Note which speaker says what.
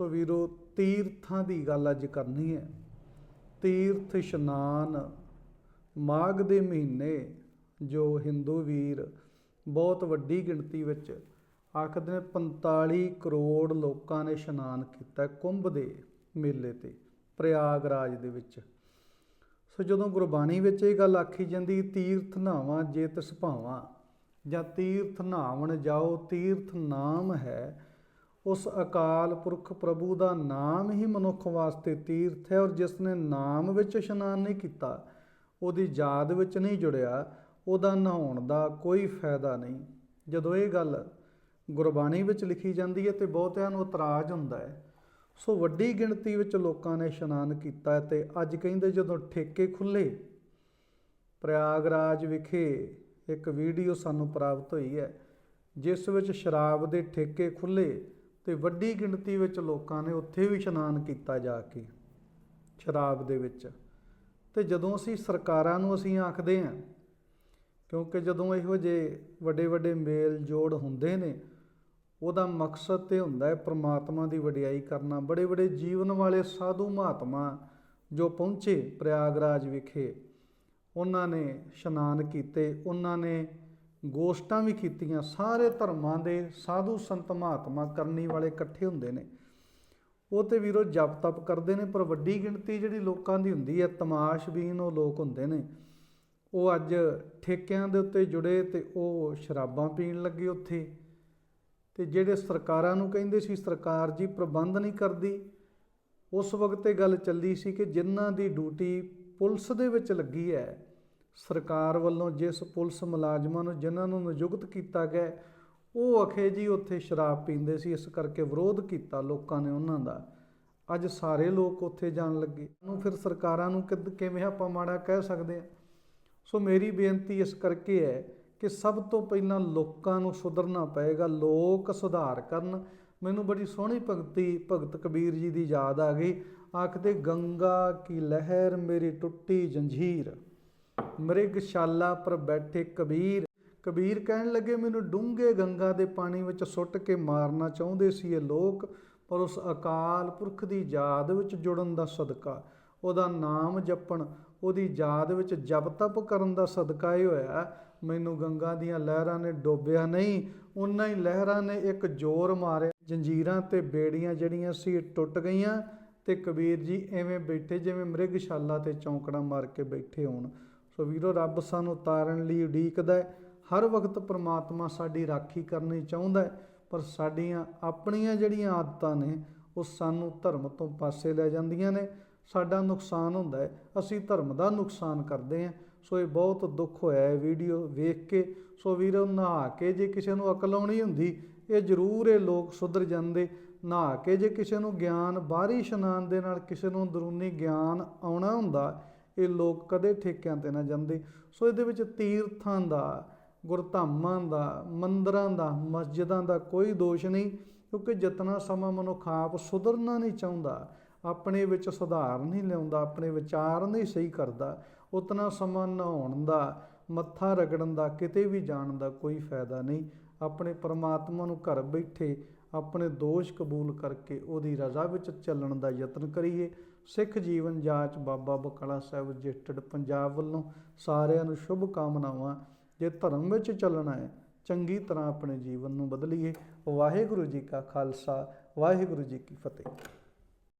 Speaker 1: ਸੋ ਵੀਰੋ, ਤੀਰਥਾਂ ਦੀ ਗੱਲ ਅੱਜ ਕਰਨੀ ਹੈ। ਤੀਰਥ ਇਸ਼ਨਾਨ ਮਾਘ ਦੇ ਮਹੀਨੇ, ਜੋ ਹਿੰਦੂ ਵੀਰ ਬਹੁਤ ਵੱਡੀ ਗਿਣਤੀ ਵਿੱਚ ਆਖਦੇ ਨੇ 45 ਕਰੋੜ ਲੋਕਾਂ ਨੇ ਇਸ਼ਨਾਨ ਕੀਤਾ ਕੁੰਭ ਦੇ ਮੇਲੇ ਤੇ, ਪ੍ਰਯਾਗਰਾਜ ਦੇ ਵਿੱਚ। ਸੋ ਜਦੋਂ ਗੁਰਬਾਣੀ ਵਿੱਚ ਇਹ ਗੱਲ ਆਖੀ ਜਾਂਦੀ, ਤੀਰਥ ਨਾਵਾਂ ਜੇ ਤਿਸ ਭਾਵਾਂ ਜਾਂ ਤੀਰਥ ਨਾਵਣ ਜਾਓ, ਤੀਰਥ ਨਾਮ ਹੈ ਉਸ ਅਕਾਲ ਪੁਰਖ ਪ੍ਰਭੂ ਦਾ ਨਾਮ ਹੀ ਮਨੁੱਖ ਵਾਸਤੇ ਤੀਰਥ ਹੈ ਔਰ ਜਿਸ ਨੇ ਨਾਮ ਵਿੱਚ ਇਸ਼ਨਾਨ ਨਹੀਂ ਕੀਤਾ, ਉਹਦੀ ਯਾਦ ਵਿੱਚ ਨਹੀਂ ਜੁੜਿਆ, ਉਹਦਾ ਨਹਾਉਣ ਦਾ ਕੋਈ ਫਾਇਦਾ ਨਹੀਂ। ਜਦੋਂ ਇਹ ਗੱਲ ਗੁਰਬਾਣੀ ਵਿੱਚ ਲਿਖੀ ਜਾਂਦੀ ਹੈ ਤੇ ਬਹੁਤਿਆਂ ਨੂੰ ਇਤਰਾਜ਼ ਹੁੰਦਾ ਹੈ, ਸੋ ਵੱਡੀ ਗਿਣਤੀ ਵਿੱਚ ਲੋਕਾਂ ਨੇ ਇਸ਼ਨਾਨ ਕੀਤਾ ਹੈ ਤੇ ਅੱਜ ਕਹਿੰਦੇ ਜਦੋਂ ਠੇਕੇ ਖੁੱਲੇ ਪ੍ਰਯਾਗਰਾਜ ਵਿਖੇ ਇੱਕ ਵੀਡੀਓ ਸਾਨੂੰ ਪ੍ਰਾਪਤ ਹੋਈ ਹੈ, ਜਿਸ ਵਿੱਚ ਸ਼ਰਾਬ ਦੇ ਠੇਕੇ ਖੁੱਲੇ ਤੇ ਵੱਡੀ ਗਿਣਤੀ ਵਿੱਚ ਲੋਕਾਂ ਨੇ ਉੱਥੇ ਵੀ ਇਸ਼ਨਾਨ ਕੀਤਾ ਜਾ ਕੇ, ਸ਼ਰਾਬ ਦੇ ਵਿੱਚ। ਤੇ ਜਦੋਂ ਅਸੀਂ ਸਰਕਾਰਾਂ ਨੂੰ ਅਸੀਂ ਆਖਦੇ ਹਾਂ, ਕਿਉਂਕਿ ਜਦੋਂ ਇਹੋ ਜਿਹੇ ਵੱਡੇ ਵੱਡੇ ਮੇਲ ਜੋੜ ਹੁੰਦੇ ਨੇ, ਉਹਦਾ ਮਕਸਦ ਤੇ ਹੁੰਦਾ ਹੈ ਪ੍ਰਮਾਤਮਾ ਦੀ ਵਡਿਆਈ ਕਰਨਾ। ਬੜੇ ਬੜੇ ਜੀਵਨ ਵਾਲੇ ਸਾਧੂ ਮਹਾਤਮਾ ਜੋ ਪਹੁੰਚੇ ਪ੍ਰਯਾਗਰਾਜ ਵਿਖੇ, ਉਹਨਾਂ ਨੇ ਇਸ਼ਨਾਨ ਕੀਤੇ, ਉਹਨਾਂ ਨੇ ਗੋਸ਼ਟਾਂ ਵੀ ਕੀਤੀਆਂ, ਸਾਰੇ ਧਰਮਾਂ ਦੇ ਸਾਧੂ ਸੰਤ ਮਹਾਤਮਾ ਕਰਨੀ ਵਾਲੇ ਇਕੱਠੇ ਹੁੰਦੇ ਨੇ। ਉਹ ਤੇ ਵੀਰੋ ਜਪ ਤਪ ਕਰਦੇ ਨੇ, ਪਰ ਵੱਡੀ ਗਿਣਤੀ ਜਿਹੜੀ ਲੋਕਾਂ ਦੀ ਹੁੰਦੀ ਹੈ, ਤਮਾਸ਼ਬੀਨ ਉਹ ਲੋਕ ਹੁੰਦੇ ਨੇ। ਉਹ ਅੱਜ ਠੇਕਿਆਂ ਦੇ ਉੱਤੇ ਜੁੜੇ ਤੇ ਉਹ ਸ਼ਰਾਬਾਂ ਪੀਣ ਲੱਗੇ ਉੱਥੇ। ਤੇ ਜਿਹੜੇ ਸਰਕਾਰਾਂ ਨੂੰ ਕਹਿੰਦੇ ਸੀ, ਸਰਕਾਰ ਜੀ, ਪ੍ਰਬੰਧ ਨਹੀਂ ਕਰਦੀ। ਉਸ ਵਕਤ ਇਹ ਗੱਲ ਚੱਲੀ ਸੀ ਕਿ ਜਿਨ੍ਹਾਂ ਦੀ ਡਿਊਟੀ ਪੁਲਿਸ ਦੇ ਵਿੱਚ ਲੱਗੀ ਹੈ ਸਰਕਾਰ ਵੱਲੋਂ ਜਿਸ ਪੁਲਿਸ ਮੁਲਾਜ਼ਮਾਂ ਨੂੰ ਜਿਨ੍ਹਾਂ ਨੂੰ ਨਿਯੁਕਤ ਕੀਤਾ ਗਿਆ ਉਹ ਅਖੇ ਜੀ ਉੱਥੇ ਸ਼ਰਾਬ ਪੀਂਦੇ ਸੀ, ਇਸ ਕਰਕੇ ਵਿਰੋਧ ਕੀਤਾ ਲੋਕਾਂ ਨੇ ਉਹਨਾਂ ਦਾ। ਅੱਜ ਸਾਰੇ ਲੋਕ ਉੱਥੇ ਜਾਣ ਲੱਗੇ। ਨੂੰ ਫਿਰ ਸਰਕਾਰਾਂ ਨੂੰ ਕਿਵੇਂ ਆਪਾਂ ਮਾੜਾ ਕਹਿ ਸਕਦੇ ਆ ਸੋ ਮੇਰੀ ਬੇਨਤੀ ਇਸ ਕਰਕੇ ਹੈ ਕਿ ਸਭ ਤੋਂ ਪਹਿਲਾਂ ਲੋਕਾਂ ਨੂੰ ਸੁਧਰਨਾ ਪਏਗਾ, ਲੋਕ ਸੁਧਾਰ ਕਰਨ। ਮੈਨੂੰ ਬੜੀ ਸੋਹਣੀ ਭਗਤੀ, ਭਗਤ ਕਬੀਰ ਜੀ ਦੀ ਯਾਦ ਆ ਗਈ। ਆਖਦੇ, ਗੰਗਾ ਕੀ ਲਹਿਰ ਮੇਰੀ ਟੁੱਟੀ ਜੰਜੀਰ। ਮ੍ਰਿਗਸ਼ਾਲਾ ਪਰ ਬੈਠੇ ਕਬੀਰ ਕਬੀਰ ਕਹਿਣ ਲੱਗੇ, ਮੈਨੂੰ ਡੂੰਘੇ ਗੰਗਾ ਦੇ ਪਾਣੀ ਵਿੱਚ ਸੁੱਟ ਕੇ ਮਾਰਨਾ ਚਾਹੁੰਦੇ ਸੀ ਇਹ ਲੋਕ, ਪਰ ਉਸ ਅਕਾਲ ਪੁਰਖ ਦੀ ਯਾਦ ਵਿੱਚ ਜੁੜਨ ਦਾ ਸਦਕਾ, ਉਹਦਾ ਨਾਮ ਜਪਣ, ਉਹਦੀ ਯਾਦ ਵਿੱਚ ਜਪ ਤਪ ਕਰਨ ਦਾ ਸਦਕਾ ਇਹ ਹੋਇਆ, ਮੈਨੂੰ ਗੰਗਾ ਦੀਆਂ ਲਹਿਰਾਂ ਨੇ ਡੋਬਿਆ ਨਹੀਂ ਉਹਨਾਂ ਹੀ ਲਹਿਰਾਂ ਨੇ ਇੱਕ ਜ਼ੋਰ ਮਾਰਿਆ, ਜੰਜੀਰਾਂ ਤੇ ਬੇੜੀਆਂ ਜਿਹੜੀਆਂ ਸੀ ਟੁੱਟ ਗਈਆਂ, ਤੇ ਕਬੀਰ ਜੀ ਐਵੇਂ ਬੈਠੇ ਜਿਵੇਂ ਮ੍ਰਿਗਸ਼ਾਲਾ ਤੇ ਚੌਂਕੜਾ ਮਾਰ ਕੇ ਬੈਠੇ ਹੋਣ। ਸੋ ਵੀਰੋ, ਰੱਬ ਸਾਨੂੰ ਉਤਾਰਨ ਲਈ ਉਡੀਕਦਾ ਹਰ ਵਕਤ ਪ੍ਰਮਾਤਮਾ ਸਾਡੀ ਰਾਖੀ ਕਰਨੀ ਚਾਹੁੰਦਾ ਪਰ ਸਾਡੀਆਂ ਆਪਣੀਆਂ ਜਿਹੜੀਆਂ ਆਦਤਾਂ ਨੇ, ਉਹ ਸਾਨੂੰ ਧਰਮ ਤੋਂ ਪਾਸੇ ਲੈ ਜਾਂਦੀਆਂ ਨੇ। ਸਾਡਾ ਨੁਕਸਾਨ ਹੁੰਦਾ ਹੈ, ਅਸੀਂ ਧਰਮ ਦਾ ਨੁਕਸਾਨ ਕਰਦੇ ਹਾਂ। ਸੋ ਇਹ ਬਹੁਤ ਦੁੱਖ ਹੋਇਆ ਹੈ ਵੀਡੀਓ ਵੇਖ ਕੇ। ਸੋ ਵੀਰੋ, ਨਹਾ ਕੇ ਜੇ ਕਿਸੇ ਨੂੰ ਅਕਲ ਆਉਣੀ ਹੁੰਦੀ, ਇਹ ਜ਼ਰੂਰ ਇਹ ਲੋਕ ਸੁਧਰ ਜਾਂਦੇ। ਨਹਾ ਕੇ ਜੇ ਕਿਸੇ ਨੂੰ ਗਿਆਨ, ਬਾਹਰੀ ਇਸ਼ਨਾਨ ਦੇ ਨਾਲ ਕਿਸੇ ਨੂੰ ਅੰਦਰੂਨੀ ਗਿਆਨ ਆਉਣਾ ਹੁੰਦਾ ਇਹ ਲੋਕ ਕਦੇ ਠੇਕਿਆਂ ਤੇ ਨਾ ਜਾਂਦੇ। ਸੋ ਇਹਦੇ ਵਿੱਚ ਤੀਰਥਾਂ ਦਾ, ਗੁਰਧਾਮਾਂ ਦਾ, ਮੰਦਰਾਂ ਦਾ, ਮਸਜਿਦਾਂ ਦਾ ਕੋਈ ਦੋਸ਼ ਨਹੀਂ, ਕਿਉਂਕਿ ਜਿਤਨਾ ਸਮਾਂ ਮਨੁੱਖ ਆਪ ਸੁਧਰਨਾ ਨਹੀਂ ਚਾਹੁੰਦਾ, ਆਪਣੇ ਵਿੱਚ ਸੁਧਾਰ ਨਹੀਂ ਲਿਆਉਂਦਾ, ਆਪਣੇ ਵਿਚਾਰ ਨਹੀਂ ਸਹੀ ਕਰਦਾ, ਉਤਨਾ ਸਮਾਂ ਨਹਾਉਣ ਦਾ, ਮੱਥਾ ਰਗੜਨ ਦਾ, ਕਿਤੇ ਵੀ ਜਾਣ ਦਾ ਕੋਈ ਫਾਇਦਾ ਨਹੀਂ। ਆਪਣੇ ਪਰਮਾਤਮਾ ਨੂੰ ਘਰ ਬੈਠੇ ਆਪਣੇ ਦੋਸ਼ ਕਬੂਲ ਕਰਕੇ ਉਹਦੀ ਰਜ਼ਾ ਵਿੱਚ ਚੱਲਣ ਦਾ ਯਤਨ ਕਰੀਏ। ਸਿੱਖ ਜੀਵਨ ਜਾਂਚ ਬਾਬਾ ਬਕਾਲਾ ਸਾਹਿਬ ਰਜਿਸਟਰਡ ਪੰਜਾਬ ਵੱਲੋਂ ਸਾਰਿਆਂ ਨੂੰ ਸ਼ੁਭ ਕਾਮਨਾਵਾਂ। ਜੇ ਧਰਮ ਵਿੱਚ ਚੱਲਣਾ ਹੈ, ਚੰਗੀ ਤਰ੍ਹਾਂ ਆਪਣੇ ਜੀਵਨ ਨੂੰ ਬਦਲੀਏ। ਵਾਹਿਗੁਰੂ ਜੀ ਕਾ ਖਾਲਸਾ, ਵਾਹਿਗੁਰੂ ਜੀ ਕੀ ਫਤਿਹ।